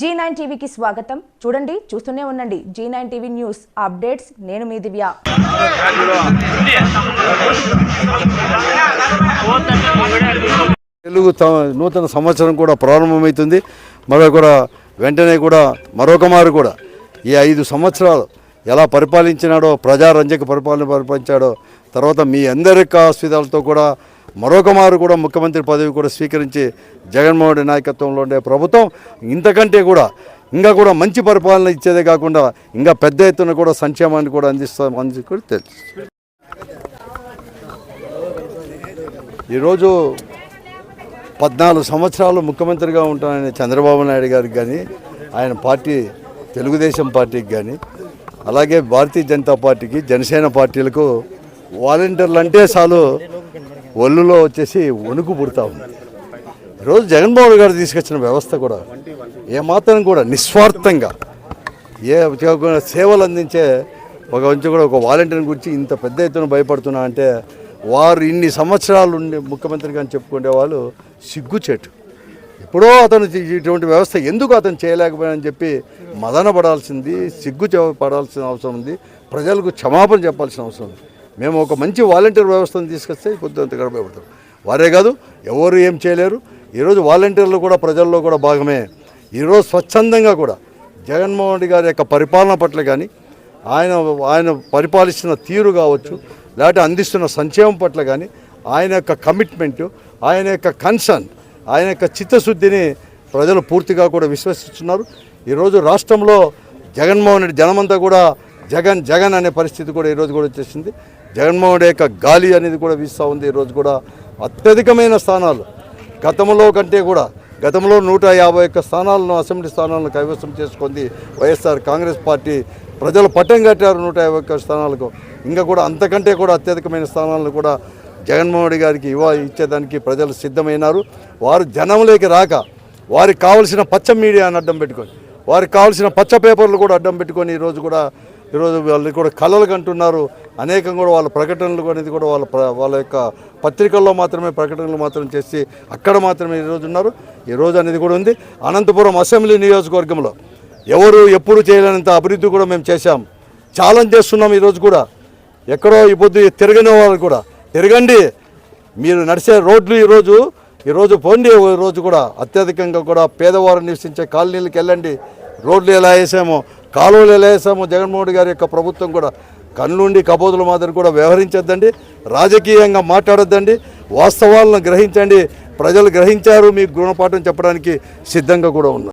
G nine టీవీకి స్వాగతం. చూడండి చూస్తూనే ఉండండి. G nine TV news updates. నేను మీ దివ్య. తెలుగు నూతన సంవత్సరం కూడా ప్రారంభమవుతుంది. మరో కూడా వెంటనే కూడా మరొక మారు కూడా. ఈ ఐదు సంవత్సరాలు ఎలా పరిపాలించినాడో ప్రజారంజక పరిపాలన పరిపాలించాడో తర్వాత మీ అందరి ఆస్విదాలతో కూడా మరొక మారు కూడా ముఖ్యమంత్రి పదవి కూడా స్వీకరించి జగన్మోహన్ రెడ్డి నాయకత్వంలో ఉండే ప్రభుత్వం ఇంతకంటే కూడా ఇంకా కూడా మంచి పరిపాలన ఇచ్చేదే కాకుండా ఇంకా పెద్ద ఎత్తున కూడా సంక్షేమాన్ని కూడా అందిస్తాం అని కూడా తెలుసు. ఈరోజు పద్నాలుగు సంవత్సరాలు ముఖ్యమంత్రిగా ఉంటానని చంద్రబాబు నాయుడు గారికి కానీ ఆయన పార్టీ తెలుగుదేశం పార్టీకి కానీ అలాగే భారతీయ జనతా పార్టీకి జనసేన పార్టీలకు వాలంటీర్లు అంటే చాలు ఒళ్ళులో వచ్చేసి వణుకు పుడతా ఉంది. ఈరోజు జగన్మోహన్ గారు తీసుకొచ్చిన వ్యవస్థ కూడా ఏమాత్రం కూడా నిస్వార్థంగా ఏ సేవలు అందించే ఒక మంచి కూడా ఒక వాలంటీర్ గురించి ఇంత పెద్ద ఎత్తున భయపడుతున్నా అంటే వారు ఇన్ని సంవత్సరాలు ఉండి ముఖ్యమంత్రిగా అని చెప్పుకునే వాళ్ళు సిగ్గుచేటు. ఎప్పుడో అతను ఇటువంటి వ్యవస్థ ఎందుకు అతను చేయలేకపోయానని చెప్పి మదన పడాల్సింది సిగ్గు చె- పడాల్సిన అవసరం ఉంది ప్రజలకు క్షమాపణ చెప్పాల్సిన అవసరం ఉంది. మేము ఒక మంచి వాలంటీర్ వ్యవస్థను తీసుకొస్తే పొద్దుంత గడపబడతాం వారే కాదు ఎవరు ఏం చేయలేరు. ఈరోజు వాలంటీర్లు కూడా ప్రజల్లో కూడా భాగమే. ఈరోజు స్వచ్ఛందంగా కూడా జగన్మోహన్ రెడ్డి గారి యొక్క పరిపాలన పట్ల కానీ ఆయన ఆయన పరిపాలిస్తున్న తీరు కావచ్చు లేకపోతే అందిస్తున్న సంక్షేమం పట్ల కానీ ఆయన యొక్క కమిట్మెంటు ఆయన యొక్క కన్సర్న్ ఆయన యొక్క చిత్తశుద్ధిని ప్రజలు పూర్తిగా కూడా విశ్వసిస్తున్నారు. ఈరోజు రాష్ట్రంలో జగన్మోహన్ రెడ్డి జనమంతా కూడా జగన్ జగన్ అనే పరిస్థితి కూడా ఈరోజు కూడా వచ్చేసింది. జగన్మోహన్ రెడ్డి యొక్క గాలి అనేది కూడా వీస్తూ ఉంది. ఈరోజు కూడా అత్యధికమైన స్థానాలు. గతంలో కంటే కూడా గతంలో నూట యాభై ఒక్క స్థానాలను అసెంబ్లీ స్థానాలను కైవసం చేసుకుంది వైఎస్ఆర్ కాంగ్రెస్ పార్టీ. ప్రజలు పట్టం కట్టారు నూట యాభై ఒక్క స్థానాలకు. ఇంకా కూడా అంతకంటే కూడా అత్యధికమైన స్థానాలను కూడా జగన్మోహన్ రెడ్డి గారికి ఇవ్వ ఇచ్చేదానికి ప్రజలు సిద్ధమైనారు. వారు జనంలోకి రాక వారికి కావలసిన పచ్చ మీడియాను అడ్డం పెట్టుకొని వారికి కావలసిన పచ్చ పేపర్లు కూడా అడ్డం పెట్టుకొని ఈరోజు కూడా ఈరోజు వాళ్ళు కూడా కళలు కంటున్నారు అనేకం కూడా వాళ్ళ ప్రకటనలు అనేది కూడా వాళ్ళ వాళ్ళ యొక్క పత్రికల్లో మాత్రమే ప్రకటనలు మాత్రం చేసి అక్కడ మాత్రమే ఈరోజు ఉన్నారు. ఈ రోజు అనేది కూడా ఉంది. అనంతపురం అసెంబ్లీ నియోజకవర్గంలో ఎవరు ఎప్పుడు చేయలేనంత అభివృద్ధి కూడా మేము చేశాం. ఛాలెంజ్ చేస్తున్నాం ఈరోజు కూడా. ఎక్కడో ఈ పొద్దు తిరగని వాళ్ళు కూడా. తిరగండి. మీరు నడిచే రోడ్లు ఈరోజు ఈరోజు పోండి. రోజు కూడా అత్యధికంగా కూడా పేదవారు నివసించే కాలనీలకు వెళ్ళండి. రోడ్లు ఎలా వేసామో కాలువలు ఎలా వేసామో జగన్మోహన్ గారి యొక్క ప్రభుత్వం కూడా. కళ్ళుండి కబోదుల మాదిరి కూడా వ్యవహరించద్దండి. రాజకీయంగా మాట్లాడొద్దండి. వాస్తవాలను గ్రహించండి. ప్రజలు గ్రహించారు. మీకు గుణపాఠం చెప్పడానికి సిద్ధంగా కూడా ఉన్నారు